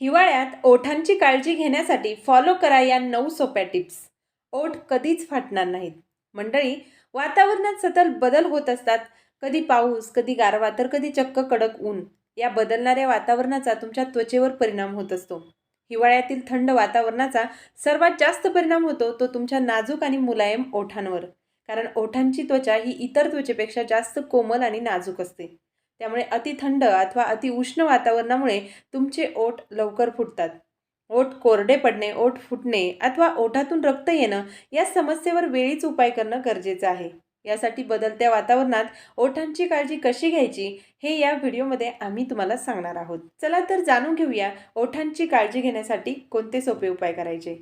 हिवाळ्यात ओठांची काळजी घेण्यासाठी फॉलो करा या नऊ सोप्या टिप्स ओठ कधीच फाटणार नाहीत. मंडळी वातावरणात सतत बदल होत असतात. कधी पाऊस कधी गारवा तर कधी चक्क कडक ऊन. या बदलणाऱ्या वातावरणाचा तुमच्या त्वचेवर परिणाम होत असतो. हिवाळ्यातील थंड वातावरणाचा सर्वात जास्त परिणाम होतो तो तुमच्या नाजूक आणि मुलायम ओठांवर. कारण ओठांची त्वचा ही इतर त्वचेपेक्षा जास्त कोमल आणि नाजूक असते. त्यामुळे अति थंड अथवा अति उष्ण वातावरणामुळे तुमचे ओठ लवकर फुटतात. ओठ कोरडे पडणे ओठ फुटणे अथवा ओठातून रक्त येणं या समस्येवर वेळीच उपाय करणं गरजेचं आहे. यासाठी बदलत्या वातावरणात ओठांची काळजी कशी घ्यायची हे या व्हिडिओमध्ये आम्ही तुम्हाला सांगणार आहोत. चला तर जाणून घेऊया ओठांची काळजी घेण्यासाठी कोणते सोपे उपाय करायचे.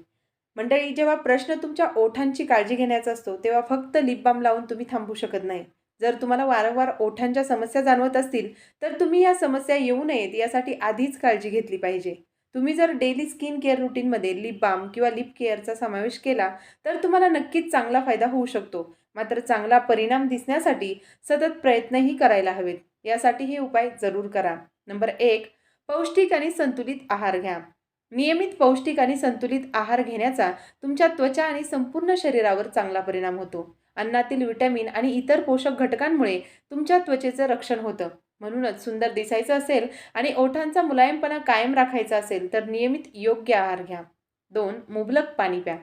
मंडळी जेव्हा प्रश्न तुमच्या ओठांची काळजी घेण्याचा असतो तेव्हा फक्त लिप बाम लावून तुम्ही थांबू शकत नाही. जर तुम्हाला वारंवार ओठांच्या समस्या जाणवत असतील तर तुम्ही या समस्या येऊ नयेत यासाठी आधीच काळजी घेतली पाहिजे. तुम्ही जर डेली स्किन केअर रुटीनमध्ये लिप बाम किंवा लिप केअरचा समावेश केला तर तुम्हाला नक्कीच चांगला फायदा होऊ शकतो. मात्र चांगला परिणाम दिसण्यासाठी सतत प्रयत्नही करायला हवेत. यासाठी हे उपाय जरूर करा. नंबर एक पौष्टिक आणि संतुलित आहार घ्या. नियमित पौष्टिक आणि संतुलित आहार घेण्याचा तुमच्या त्वचा आणि संपूर्ण शरीरावर चांगला परिणाम होतो. अन्नातील विटॅमिन आणि इतर पोषक घटकांमुळे तुमच्या त्वचेचं रक्षण होतं. म्हणूनच सुंदर दिसायचं असेल आणि ओठांचा मुलायमपणा कायम राखायचा असेल तर नियमित योग्य आहार घ्या. दोन मुबलक पाणी प्या.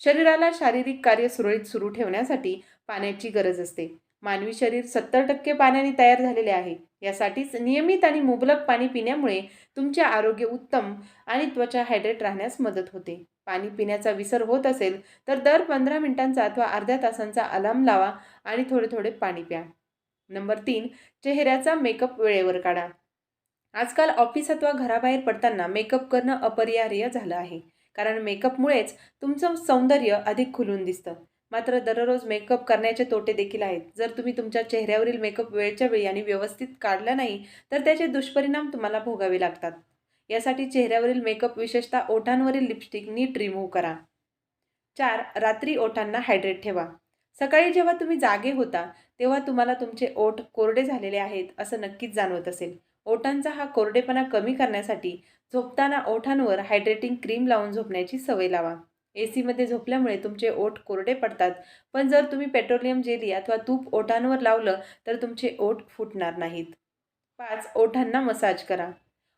शरीराला शारीरिक कार्य सुरळीत सुरू ठेवण्यासाठी पाण्याची गरज असते. मानवी शरीर सत्तर टक्के पाण्याने तयार झालेले आहे. यासाठीच नियमित आणि मुबलक पाणी पिण्यामुळे तुमचे आरोग्य उत्तम आणि त्वचा हायड्रेट राहण्यास मदत होते. पाणी पिण्याचा विसर होत असेल तर दर पंधरा मिनिटांचा अथवा अर्ध्या तासांचा अलार्म लावा आणि थोडे थोडे पाणी प्या. नंबर तीन चेहऱ्याचा मेकअप वेळेवर काढा. आजकाल ऑफिस अथवा घराबाहेर पडताना मेकअप करणं अपरिहार्य झालं आहे. कारण मेकअपमुळेच तुमचं सौंदर्य अधिक खुलून दिसतं. मात्र दररोज मेकअप करण्याचे तोटे देखील आहेत. जर तुम्ही तुमच्या चेहऱ्यावरील मेकअप वेळच्या वेळी आणि व्यवस्थित काढला नाही तर त्याचे दुष्परिणाम तुम्हाला भोगावे लागतात. यासाठी चेहऱ्यावरील मेकअप विशेषतः ओठांवरील लिपस्टिक नीट रिमूव्ह करा. चार रात्री ओठांना हायड्रेट ठेवा. सकाळी जेव्हा तुम्ही जागे होता तेव्हा तुम्हाला तुमचे ओठ कोरडे झालेले आहेत असं नक्कीच जाणवत असेल. ओठांचा हा कोरडेपणा कमी करण्यासाठी झोपताना ओठांवर हायड्रेटिंग क्रीम लावून झोपण्याची सवय लावा. ए सीमध्ये झोपल्यामुळे तुमचे ओठ कोरडे पडतात. पण जर तुम्ही पेट्रोलियम जेली अथवा तूप ओठांवर लावलं तर तुमचे ओठ फुटणार नाहीत. पाच ओठांना मसाज करा.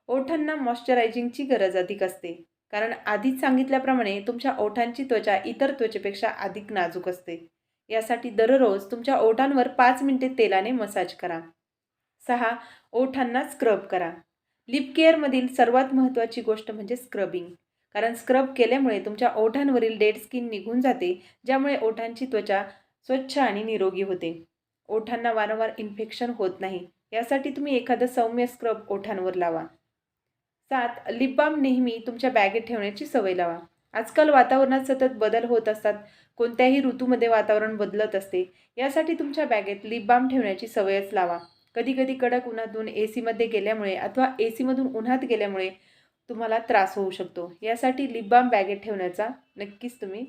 ओठांना मॉइश्चरायझिंगची गरज अधिक असते. कारण आधीच सांगितल्याप्रमाणे तुमच्या ओठांची त्वचा इतर त्वचेपेक्षा अधिक नाजूक असते. यासाठी दररोज तुमच्या ओठांवर पाच मिनिटे तेलाने मसाज करा. सहा ओठांना स्क्रब करा. लिप केअरमधील सर्वात महत्त्वाची गोष्ट म्हणजे स्क्रबिंग. कारण स्क्रब केल्यामुळे तुमच्या ओठांवरील डेड स्किन निघून जाते ज्यामुळे ओठांची त्वचा स्वच्छ आणि निरोगी होते. ओठांना वारंवार इन्फेक्शन होत नाही यासाठी तुम्ही एखादं सौम्य स्क्रब ओठांवर लावा. सात लिप बाम नेहमी तुमच्या बॅगेत ठेवण्याची सवय लावा. आजकाल वातावरणात सतत बदल होत असतात कोणत्याही ऋतूमध्ये वातावरण बदलत असते यासाठी तुमच्या बॅगेत लिप बाम ठेवण्याची सवयच लावा. कधी कधी कडक उन्हातून ए सीमध्ये गेल्यामुळे अथवा ए सीमधून उन्हात गेल्यामुळे तुम्हाला त्रास होऊ शकतो. यासाठी लिप बाम बॅगेत ठेवण्याचा नक्कीच तुम्ही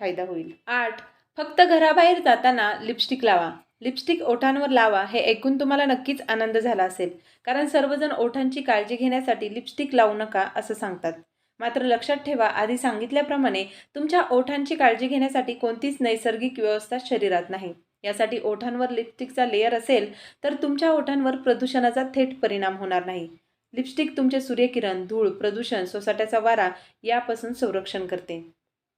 फायदा होईल. आठ फक्त घराबाहेर जाताना लिपस्टिक लावा. लिपस्टिक ओठांवर लावा हे ऐकून तुम्हाला नक्कीच आनंद झाला असेल. कारण सर्वजण ओठांची काळजी घेण्यासाठी लिपस्टिक लावू नका असं सांगतात. मात्र लक्षात ठेवा आधी सांगितल्याप्रमाणे तुमच्या ओठांची काळजी घेण्यासाठी कोणतीच नैसर्गिक व्यवस्था शरीरात नाही. यासाठी ओठांवर लिपस्टिकचा लेअर असेल तर तुमच्या ओठांवर प्रदूषणाचा थेट परिणाम होणार नाही. लिपस्टिक तुमचे सूर्यकिरण धूळ प्रदूषण सोसाट्याचा वारा यापासून संरक्षण करते.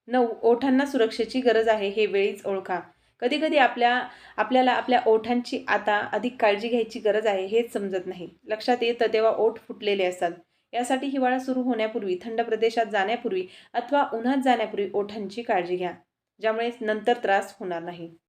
नऊ ओठांना सुरक्षेची गरज आहे हे वेळीच ओळखा. कधीकधी आपल्या आपल्याला आपल्या ओठांची आता अधिक काळजी घ्यायची गरज आहे हेच समजत नाही. लक्षात येतं तेव्हा ओठ फुटलेले असतात. यासाठी हिवाळा सुरू होण्यापूर्वी थंड प्रदेशात जाण्यापूर्वी अथवा उन्हात जाण्यापूर्वी ओठांची काळजी घ्या ज्यामुळे नंतर त्रास होणार नाही.